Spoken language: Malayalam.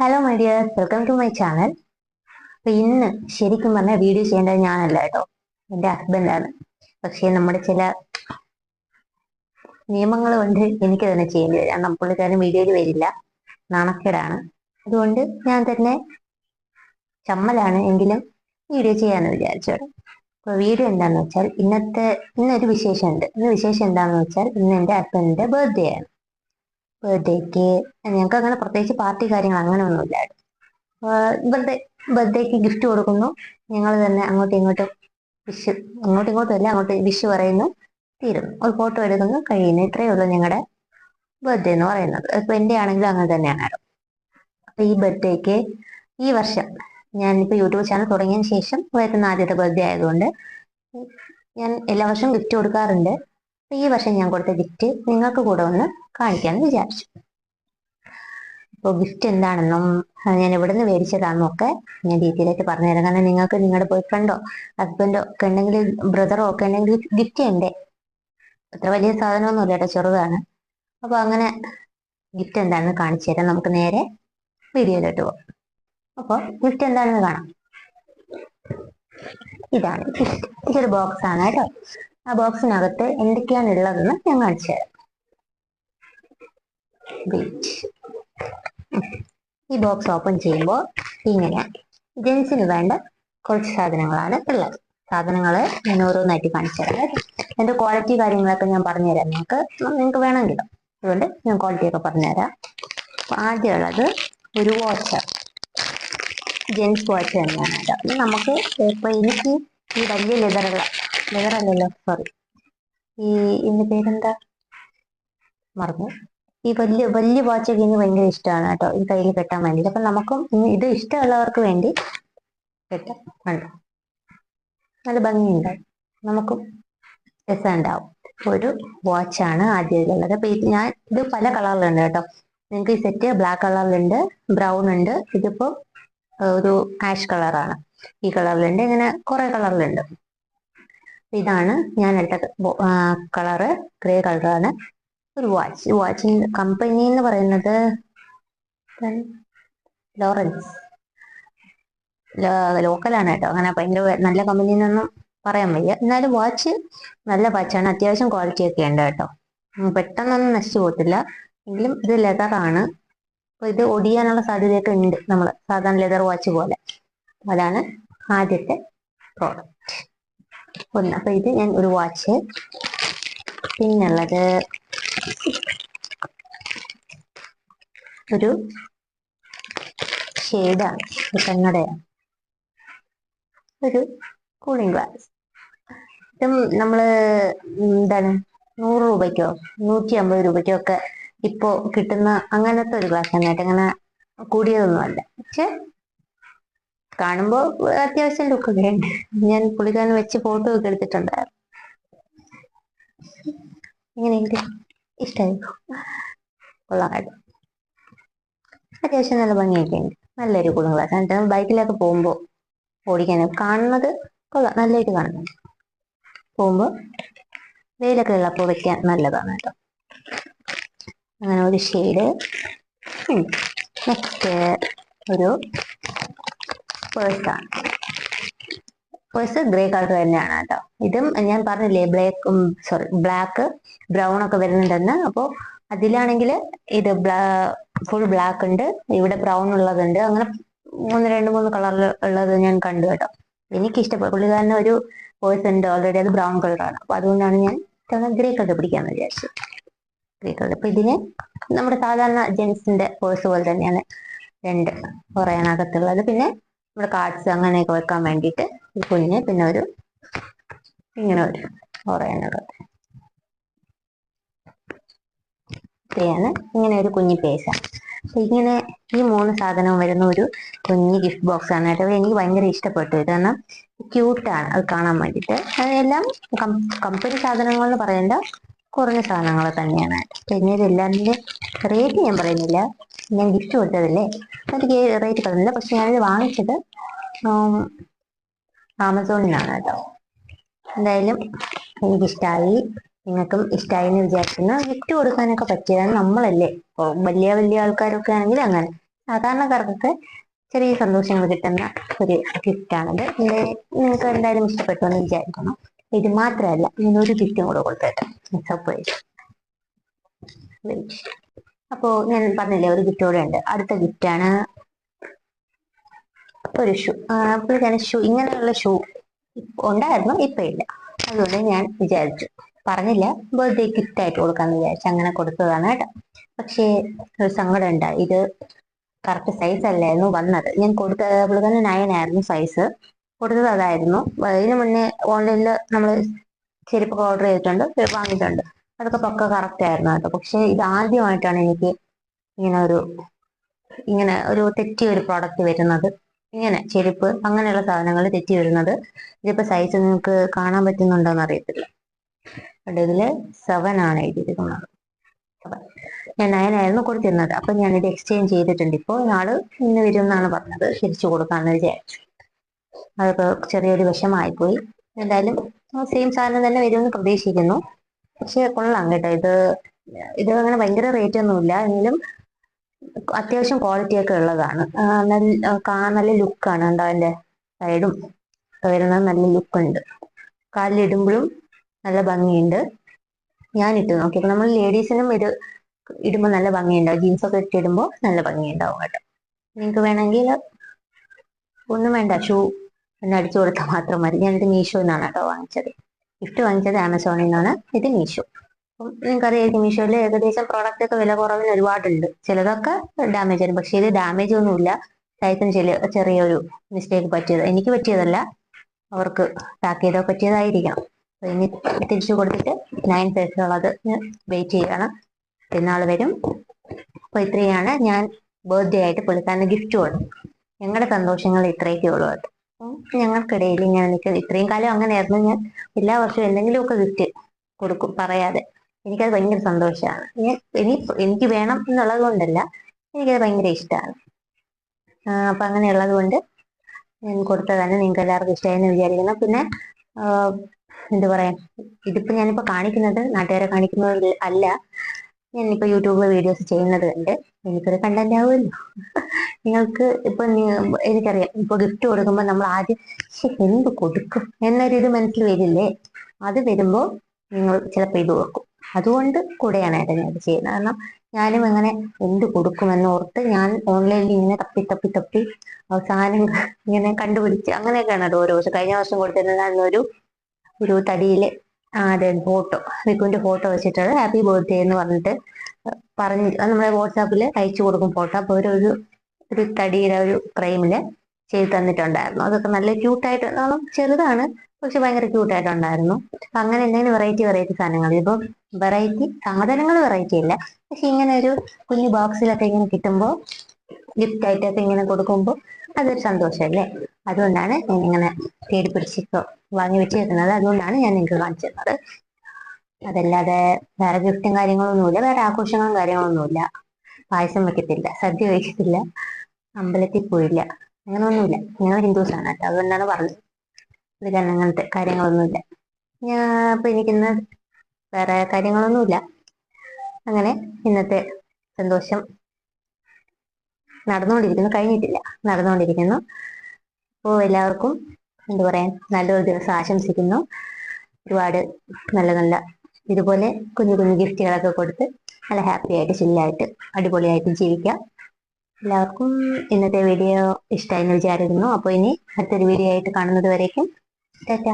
Hello my dear welcome to my channel അപ്പൊ ഇന്ന് ശരിക്കും പറഞ്ഞാൽ വീഡിയോ ചെയ്യേണ്ടത് ഞാനല്ല കേട്ടോ. എന്റെ ഹസ്ബൻഡാണ് പക്ഷേ നമ്മുടെ ചില നിയമങ്ങൾ കൊണ്ട് എനിക്ക് തന്നെ ചെയ്യേണ്ടി വരും. കാരണം വീഡിയോയിൽ വരില്ല. നാണക്കേടാണ്. അതുകൊണ്ട് ഞാൻ തന്നെ ചമ്മലാണ് എങ്കിലും വീഡിയോ ചെയ്യാന്ന് വിചാരിച്ചു അപ്പൊ വീഡിയോ എന്താന്ന് വെച്ചാൽ ഇന്നത്തെ ഇന്നൊരു വിശേഷമുണ്ട്. ഇന്ന് വിശേഷം എന്താന്ന് വെച്ചാൽ ഇന്ന് എന്റെ ഹസ്ബൻഡിന്റെ ബർത്ത്ഡേ ആണ്. ബർത്ത്ഡേക്ക് ഞങ്ങൾക്ക് അങ്ങനെ പ്രത്യേകിച്ച് പാർട്ടി കാര്യങ്ങൾ അങ്ങനെ ഒന്നുമില്ല ബർത്ത്ഡേ ബർത്ത്ഡേക്ക് ഗിഫ്റ്റ് കൊടുക്കുന്നു. ഞങ്ങൾ തന്നെ അങ്ങോട്ടും ഇങ്ങോട്ടും വിഷ് അങ്ങോട്ടും ഇങ്ങോട്ടും അല്ല അങ്ങോട്ട് വിഷ് പറയുന്നു. തീരുന്നു ഒരു ഫോട്ടോ എടുക്കുന്നു. കഴിയുന്നു. ഇത്രയേ ഉള്ളൂ ഞങ്ങളുടെ ബർത്ത്ഡേ എന്ന് പറയുന്നത്. ഇപ്പൊ എന്റെ ആണെങ്കിലും അങ്ങനെ തന്നെയാണ് അപ്പൊ ഈ ബർത്ത്ഡേക്ക് ഈ വർഷം ഇപ്പൊ യൂട്യൂബ് ചാനൽ തുടങ്ങിയതിന് ശേഷം വരുന്ന ആദ്യത്തെ ബർത്ത്ഡേ ആയതുകൊണ്ട് ഞാൻ എല്ലാ വർഷവും ഗിഫ്റ്റ് കൊടുക്കാറുണ്ട്. ഈ വർഷം ഞാൻ കൊടുത്ത ഗിഫ്റ്റ് നിങ്ങൾക്ക് കൂടെ ഒന്ന് കാണിക്കാമെന്ന് വിചാരിച്ചു. അപ്പോൾ ഗിഫ്റ്റ് എന്താണെന്നും ഞാൻ എവിടെ നിന്ന് മേടിച്ചതാണെന്നും ഒക്കെ ഞാൻ ഡീറ്റെയിലായിട്ട് പറഞ്ഞു പറഞ്ഞുതരാം കാരണം നിങ്ങൾക്ക് നിങ്ങളുടെ ബോയ് ഫ്രണ്ടോ ഹസ്ബൻഡോ ഒക്കെ ഉണ്ടെങ്കിൽ ബ്രദറോ ഒക്കെ ഉണ്ടെങ്കിൽ ഗിഫ്റ്റ് ഉണ്ടേ അത്ര വലിയ സാധനമൊന്നുമില്ല കേട്ടോ ചെറുതാണ്. അപ്പോൾ അങ്ങനെ ഗിഫ്റ്റ് എന്താണെന്ന് കാണിച്ചു തരാം. നമുക്ക് നേരെ വീഡിയോയിലോട്ട് പോകാം. അപ്പോൾ ഗിഫ്റ്റ് എന്താണെന്ന് കാണാം. ഇതാണ് ഗിഫ്റ്റ് ഇതൊരു ബോക്സ് ആണ് കേട്ടോ. ആ ബോക്സിനകത്ത് എന്തൊക്കെയാണ് ഉള്ളതെന്ന് ഞാൻ കാണിച്ചു തരാം. ഈ ബോക്സ് ഓപ്പൺ ചെയ്യുമ്പോൾ ഇങ്ങനെ ജെൻസിന് വേണ്ട കുറച്ച് സാധനങ്ങളാണ് ഉള്ളത്. സാധനങ്ങൾ ഞാൻ ഓരോന്നായിട്ട് കാണിച്ചു തരാം. എന്റെ ക്വാളിറ്റി കാര്യങ്ങളൊക്കെ ഞാൻ പറഞ്ഞുതരാം നിങ്ങൾക്ക് നിങ്ങൾക്ക് വേണമെങ്കിലും. അതുകൊണ്ട് ഞാൻ ക്വാളിറ്റി ഒക്കെ പറഞ്ഞുതരാം അപ്പൊ ആദ്യമുള്ളത് ഒരു വാച്ച് ജെൻസ് വാച്ച് തന്നെയാണ് കേട്ടോ നമുക്ക് ഇപ്പൊ എനിക്ക് ഈ വലിയ ലെതറുള്ള അല്ലല്ലോ സോറി ഈ ഇതിന്റെ പേരെന്താ? മറന്നു. ഈ വലിയ വലിയ വാച്ചൊക്കെ എനിക്ക് ഭയങ്കര ഇഷ്ടമാണ് കേട്ടോ. ഈ കയ്യിൽ കെട്ടാൻ വേണ്ടിയിട്ട്. അപ്പൊ നമുക്കും ഇനി ഇത് ഇഷ്ടമുള്ളവർക്ക് വേണ്ടി കെട്ടാം. കണ്ടോ? നല്ല ഭംഗിയുണ്ടാവും നമുക്കും രസമുണ്ടാവും. ഒരു വാച്ചാണ് ആദ്യമായിട്ടുള്ളത്. അപ്പൊ ഇത് ഞാൻ ഇത് പല കളറിലുണ്ട് കേട്ടോ. നിങ്ങൾക്ക് ഈ സെറ്റ് ബ്ലാക്ക് കളറിലുണ്ട് ബ്രൗൺ ഉണ്ട്. ഇതിപ്പോ ഒരു ആഷ് കളറാണ് ഈ കളറിലുണ്ട് ഇങ്ങനെ കുറെ കളറിലുണ്ട്. ഇതാണ് ഞാൻ എടുത്ത കളറ് ഗ്രേ കളറാണ്. ഒരു വാച്ച് വാച്ചിന്റെ കമ്പനി എന്ന് പറയുന്നത് ലോറൻസ്. ലോക്കലാണ് കേട്ടോ. അങ്ങനെ ഭയങ്കര നല്ല കമ്പനി എന്നൊന്നും പറയാൻ വയ്യ. എന്നാലും വാച്ച് നല്ല വാച്ചാണ് അത്യാവശ്യം ക്വാളിറ്റി ഒക്കെ ഉണ്ട് കേട്ടോ. പെട്ടെന്നൊന്നും നശിച്ചു പോകത്തില്ല. എങ്കിലും ഇത് ലെതറാണ്. അപ്പൊ ഇത് ഒടിയാനുള്ള സാധ്യതയൊക്കെ ഉണ്ട് നമ്മൾ സാധാരണ ലെതർ വാച്ച് പോലെ. അതാണ് ആദ്യത്തെ പ്രോഡക്റ്റ്. ഒന്ന്. അപ്പൊ ഇത് ഞാൻ ഒരു വാച്ച് പിന്നുള്ളത് ഒരു ഷെയ്ഡാണ് ഒരു കണ്ണടയാണ് ഒരു കൂളിംഗ് ഗ്ലാസ് ഇതും നമ്മൾ എന്താണ് നൂറ് രൂപയ്ക്കോ നൂറ്റി അമ്പത് രൂപയ്ക്കോ ഒക്കെ ഇപ്പോ കിട്ടുന്ന അങ്ങനത്തെ ഒരു ഗ്ലാസ് ആണ് കേട്ടോ അങ്ങനെ കൂടിയതൊന്നുമല്ല. പക്ഷെ കാണുമ്പോൾ അത്യാവശ്യം ലുക്കൊക്കെ ഞാൻ പുള്ളിക്കാരൻ വെച്ച് ഫോട്ടോ ഒക്കെ എടുത്തിട്ടുണ്ടായിരുന്നു. എങ്ങനെയുണ്ട് ഇഷ്ടമായി കൊള്ളാം അത്യാവശ്യം നല്ല ഭംഗിയൊക്കെ ഉണ്ട്. നല്ലൊരു കൂളിംഗ് കാരണം ബൈക്കിലൊക്കെ പോകുമ്പോൾ ഓടിക്കാൻ കാണുന്നത് കൊള്ളാം. നല്ലതായിട്ട് കാണുന്നുണ്ട് പോകുമ്പോൾ വെയിലൊക്കെ ഉള്ളപ്പോൾ വെക്കാൻ നല്ലതാണ് കേട്ടോ. അങ്ങനെ ഒരു ഷെയ്ഡ് നെക്സ്റ്റ് ഒരു പേഴ്സാണ് പേഴ്സ് ഗ്രേ കളർ തന്നെയാണ് കേട്ടോ. ഇതും ഞാൻ പറഞ്ഞില്ലേ ബ്ലാക്ക് സോറി ബ്ലാക്ക് ബ്രൗൺ ഒക്കെ വരുന്നുണ്ടെന്ന്. അപ്പോ അതിലാണെങ്കിൽ ഇത് ഫുൾ ബ്ലാക്ക് ഉണ്ട്. ഇവിടെ ബ്രൗൺ ഉള്ളതുണ്ട്. അങ്ങനെ മൂന്ന് രണ്ട് മൂന്ന് കളറിൽ ഉള്ളത് ഞാൻ കണ്ടു കേട്ടോ. എനിക്ക് ഇഷ്ടപ്പെട്ടു പുള്ളിക്കാരന് ഒരു പേഴ്സ് ഉണ്ട്. ഓൾറെഡി അത് ബ്രൗൺ കളറാണ് അപ്പൊ അതുകൊണ്ടാണ് ഞാൻ ഗ്രേ കളർ പിടിക്കാന്ന് വിചാരിച്ചത്. ഗ്രേ കളർ അപ്പൊ ഇതിന് നമ്മുടെ സാധാരണ ജെൻസിന്റെ പേഴ്സ് പോലെ തന്നെയാണ് രണ്ട് കുറയാനകത്തുള്ളത് പിന്നെ നമ്മുടെ കാർഡ്സ് അങ്ങനെയൊക്കെ വെക്കാൻ വേണ്ടിയിട്ട് ഒരു കുഞ്ഞ് പിന്നെ ഒരു ഇങ്ങനെ ഒരു പറയാനുള്ളത് ഇത്രയാണ് ഇങ്ങനെ ഒരു കുഞ്ഞി പേസ ഇങ്ങനെ ഈ മൂന്ന് സാധനവും വരുന്ന ഒരു കുഞ്ഞി ഗിഫ്റ്റ് ബോക്സ് ആണ് കേട്ടോ. എനിക്ക് ഭയങ്കര ഇഷ്ടപ്പെട്ടു. ഇത് കാരണം ക്യൂട്ടാണ് അത് കാണാൻ വേണ്ടിയിട്ട്. അതെല്ലാം കമ്പനി സാധനങ്ങൾ എന്ന് പറയേണ്ട കുറഞ്ഞ സാധനങ്ങൾ തന്നെയാണ്. പിന്നെ ഇതെല്ലാത്തിന്റെ റേറ്റ് ഞാൻ പറയുന്നില്ല. ഞാൻ ഗിഫ്റ്റ് കൊടുത്തതല്ലേ? എനിക്ക് റേറ്റ് പറഞ്ഞില്ല പക്ഷെ ഞാനിത് വാങ്ങിച്ചത് ആമസോണിൽ നിന്നാണ് കേട്ടോ. എന്തായാലും എനിക്കിഷ്ടമായി നിങ്ങൾക്കും ഇഷ്ടമായി എന്ന് വിചാരിക്കുന്ന. ഗിഫ്റ്റ് കൊടുക്കാനൊക്കെ പറ്റിയതാണ് നമ്മളല്ലേ. വലിയ വലിയ ആൾക്കാരൊക്കെ ആണെങ്കിൽ അങ്ങനെ. സാധാരണക്കാർക്കൊക്കെ ചെറിയ സന്തോഷങ്ങൾ കിട്ടുന്ന ഒരു ഗിഫ്റ്റാണത് നിങ്ങൾക്ക് എന്തായാലും ഇഷ്ടപ്പെട്ടു എന്ന് വിചാരിക്കുന്നു. ഇത് മാത്രമല്ല ഇങ്ങനെ ഒരു ഗിഫ്റ്റും കൂടെ കൊടുത്തേക്കാം. അപ്പോ ഞാൻ പറഞ്ഞില്ലേ ഒരു ഗിഫ്റ്റ് കൂടെ ഉണ്ട്. അടുത്ത ഗിഫ്റ്റാണ് ഒരു ഷൂ പുള്ളിക്കാരൻ ഷൂ ഇങ്ങനെയുള്ള ഷൂ ഉണ്ടായിരുന്നു ഇപ്പൊ ഇല്ല. അതുകൊണ്ട് ഞാൻ വിചാരിച്ചു. പറഞ്ഞില്ല ബർത്ത്ഡേ ഗിഫ്റ്റ് ആയിട്ട് കൊടുക്കാന്ന് വിചാരിച്ചു. അങ്ങനെ കൊടുത്തതാണ് കേട്ടോ. പക്ഷേ ഒരു സങ്കടം ഉണ്ട്. ഇത് കറക്റ്റ് സൈസ് അല്ലായിരുന്നു വന്നത്. ഞാൻ കൊടുത്ത പുള്ളിക്കാരൻ നയൻ ആയിരുന്നു സൈസ് കൊടുത്തത് അതായിരുന്നു. ഇതിനു മുന്നേ ഓൺലൈനിൽ നമ്മൾ ചെരുപ്പൊക്കെ ഓർഡർ ചെയ്തിട്ടുണ്ട് വാങ്ങിയിട്ടുണ്ട്. അതൊക്കെ പക്ക കറക്റ്റ് ആയിരുന്നു കേട്ടോ. പക്ഷെ ഇത് ആദ്യമായിട്ടാണ് എനിക്ക് ഇങ്ങനെ ഒരു ഇങ്ങനെ ഒരു തെറ്റിയ ഒരു പ്രോഡക്റ്റ് വരുന്നത്. ഇങ്ങനെ ചെരുപ്പ് അങ്ങനെയുള്ള സാധനങ്ങൾ തെറ്റി വരുന്നത്. ഇതിപ്പോ സൈസ് നിങ്ങൾക്ക് കാണാൻ പറ്റുന്നുണ്ടോന്ന് അറിയത്തില്ല. അവിടെ ഇതിൽ സെവൻ ആണ് എഴുതിയിരിക്കുന്നത്. ഞാൻ നയനായിരുന്നു കൊടുത്തിരുന്നത്. അപ്പൊ ഇത് എക്സ്ചേഞ്ച് ചെയ്തിട്ടുണ്ട്. ഇപ്പോൾ ഇയാൾ ഇന്ന് വരും എന്നാണ് പറഞ്ഞത്. തിരിച്ചു കൊടുക്കാന്ന് വിചാരിച്ചു. അതൊക്കെ ചെറിയൊരു വിഷമായിപ്പോയി എന്തായാലും സെയിം സാധനം തന്നെ വരുമെന്ന് പ്രതീക്ഷിക്കുന്നു. പക്ഷെ കൊള്ളാം കേട്ടോ. ഇത് ഇത് അങ്ങനെ ഭയങ്കര റേറ്റ് ഒന്നുമില്ല എങ്കിലും അത്യാവശ്യം ക്വാളിറ്റി ഒക്കെ ഉള്ളതാണ്. നല്ല കാണാൻ നല്ല ലുക്കാണ് ഉണ്ടോ അതിന്റെ സൈഡും വരുന്ന നല്ല ലുക്ക് ഉണ്ട്. കാലിലിടുമ്പോഴും നല്ല ഭംഗിയുണ്ട്. ഞാൻ ഇട്ട് നോക്കിയപ്പോൾ നമ്മൾ ലേഡീസിനും ഇത് ഇടുമ്പോൾ നല്ല ഭംഗിയുണ്ടാവും ജീൻസ് ഒക്കെ ഇട്ടിടുമ്പോൾ നല്ല ഭംഗിയുണ്ടാവും കേട്ടോ. നിങ്ങൾക്ക് വേണമെങ്കിൽ ഒന്നും വേണ്ട. ഷൂ ഒന്ന് അടിച്ചു കൊടുത്താൽ മാത്രം മതി. ഞാനിത് മീഷോ എന്നാണ് കേട്ടോ വാങ്ങിച്ചത്. ഗിഫ്റ്റ് വാങ്ങിച്ചത് ആമസോണിൽ നിന്നാണ്. ഇത് മീഷോ. അപ്പം നിങ്ങൾക്കറിയായിരിക്കും മീഷോയിൽ ഏകദേശം പ്രോഡക്റ്റ് ഒക്കെ വില കുറവിന് ഒരുപാടുണ്ട്. ചിലതൊക്കെ ഡാമേജ് ആണ്. പക്ഷേ ഇത് ഡാമേജ് ഒന്നുമില്ല. സൈസിന് ചെറിയ ചെറിയൊരു മിസ്റ്റേക്ക് പറ്റിയത്. എനിക്ക് പറ്റിയതല്ല. അവർക്ക് പാക്ക് ചെയ്തോ പറ്റിയതായിരിക്കണം. അപ്പൊ ഇനി തിരിച്ചു കൊടുത്തിട്ട് നയൻ സൈസുള്ളത് വെയിറ്റ് ചെയ്യണം. പെരുന്നാൾ വരും. അപ്പോൾ ഇത്രയാണ് ഞാൻ ബർത്ത്ഡേ ആയിട്ട് പുള്ളിക്കാരന് ഗിഫ്റ്റ് കൊടുക്കും ഞങ്ങളുടെ സന്തോഷങ്ങൾ ഇത്രയൊക്കെ ഉള്ളൂ ഞങ്ങൾക്കിടയിൽ ഇങ്ങനെ നിൽക്കുന്നത് ഇത്രയും കാലം അങ്ങനെയായിരുന്നു ഞാൻ എല്ലാ വർഷവും എന്തെങ്കിലുമൊക്കെ ഗിഫ്റ്റ് കൊടുക്കും പറയാതെ. എനിക്കത് ഭയങ്കര സന്തോഷമാണ്. ഞാൻ ഇനി എനിക്ക് വേണം എന്നുള്ളത് കൊണ്ടല്ല എനിക്കത് ഭയങ്കര ഇഷ്ടമാണ്. അപ്പൊ അങ്ങനെയുള്ളത് കൊണ്ട് ഞാൻ കൊടുത്തതാണ് നിങ്ങൾക്ക് എല്ലാവർക്കും ഇഷ്ടമായെന്ന് വിചാരിക്കുന്നു. പിന്നെ എന്താ പറയാ ഇതിപ്പോ ഞാനിപ്പോ കാണിക്കുന്നത് നാട്ടുകാരെ കാണിക്കുന്നത് അല്ല. ഞാനിപ്പോ യൂട്യൂബിൽ വീഡിയോസ് ചെയ്യുന്നത് കണ്ട് എനിക്കൊരു കണ്ടന്റ് ആവുമല്ലോ. നിങ്ങൾക്ക് ഇപ്പൊ എനിക്കറിയാം ഇപ്പൊ ഗിഫ്റ്റ് കൊടുക്കുമ്പോൾ നമ്മൾ ആദ്യം എന്ത് കൊടുക്കും എന്നൊരു ഇത് മനസ്സിൽ വരില്ലേ? അത് വരുമ്പോൾ നിങ്ങൾ ചിലപ്പോ ഇത് ഓർക്കും. അതുകൊണ്ട് കൂടെയാണ് ഏട്ടാ ഞാൻ ചെയ്യുന്നത്. കാരണം ഞാനും അങ്ങനെ എന്ത് കൊടുക്കുമെന്ന് ഓർത്ത് ഞാൻ ഓൺലൈനിൽ ഇങ്ങനെ തപ്പി തപ്പി തപ്പി അവസാനം ഇങ്ങനെ കണ്ടുപിടിച്ച് അങ്ങനെയൊക്കെയാണ് അത് ഓരോ വർഷം കഴിഞ്ഞ വർഷം കൊടുത്തിരുന്നത് ഒരു ഒരു തടിയിൽ ആ അതെ ഫോട്ടോ. വിക്കുവിന്റെ ഫോട്ടോ വെച്ചിട്ടുള്ള ഹാപ്പി ബർത്ത്ഡേ എന്ന് പറഞ്ഞിട്ട് പറഞ്ഞ് നമ്മുടെ വാട്സാപ്പിൽ അയച്ചു കൊടുക്കും ഫോട്ടോ. അപ്പൊ ഒരു ഒരു ഒരു തടിയുടെ ഒരു ഫ്രെയിമിൽ ചെയ്ത് തന്നിട്ടുണ്ടായിരുന്നു. അതൊക്കെ നല്ല ക്യൂട്ടായിട്ട് കാരണം ചെറുതാണ് പക്ഷെ ഭയങ്കര ക്യൂട്ടായിട്ടുണ്ടായിരുന്നു അപ്പൊ അങ്ങനെ എന്തെങ്കിലും വെറൈറ്റി വെറൈറ്റി സാധനങ്ങൾ. ഇപ്പൊ വെറൈറ്റി സാധനങ്ങൾ വെറൈറ്റി ഇല്ല പക്ഷെ ഇങ്ങനെ ഒരു കുഞ്ഞു ബോക്സിലൊക്കെ ഇങ്ങനെ കിട്ടുമ്പോൾ ഗിഫ്റ്റ് ആയിട്ടൊക്കെ ഇങ്ങനെ കൊടുക്കുമ്പോൾ അതൊരു സന്തോഷമല്ലേ അതുകൊണ്ടാണ് ഞാൻ ഇങ്ങനെ തേടി പിടിച്ചിട്ടോ വാങ്ങി വെച്ചിരിക്കുന്നത്. അതുകൊണ്ടാണ് ഞാൻ നിങ്ങൾക്ക് കാണിച്ചു തന്നത് അതല്ലാതെ വേറെ ഗിഫ്റ്റും കാര്യങ്ങളൊന്നുമില്ല. വേറെ ആഘോഷങ്ങളും കാര്യങ്ങളൊന്നുമില്ല. പായസം വെക്കത്തില്ല. സദ്യ കഴിക്കത്തില്ല. അമ്പലത്തിൽ പോയില്ല. അങ്ങനെയൊന്നുമില്ല. ഞങ്ങൾ ഹിന്ദുസാണ് കേട്ടോ. അതുകൊണ്ടാണ് പറഞ്ഞത്. ഇത് കാരണം അങ്ങനത്തെ കാര്യങ്ങളൊന്നുമില്ല. ഞാൻ ഇപ്പൊ എനിക്കിന്ന് വേറെ കാര്യങ്ങളൊന്നുമില്ല. അങ്ങനെ ഇന്നത്തെ സന്തോഷം നടന്നുകൊണ്ടിരിക്കുന്നു. കഴിഞ്ഞിട്ടില്ല. നടന്നുകൊണ്ടിരിക്കുന്നു. അപ്പോൾ എല്ലാവർക്കും എന്താ പറയാ നല്ലൊരു ദിവസം ആശംസിക്കുന്നു. ഒരുപാട് നല്ല നല്ല ഇതുപോലെ കുഞ്ഞു കുഞ്ഞു ഗിഫ്റ്റുകളൊക്കെ കൊടുത്ത് നല്ല ഹാപ്പി ആയിട്ട് ചില്ലായിട്ട് അടിപൊളിയായിട്ട് ജീവിക്കാം. എല്ലാവർക്കും ഇന്നത്തെ വീഡിയോ ഇഷ്ടമായി എന്ന് വിചാരിക്കുന്നു. അപ്പോൾ ഇനി അടുത്തൊരു വീഡിയോ ആയിട്ട് കാണുന്നത് വരേക്കും. ടാറ്റ.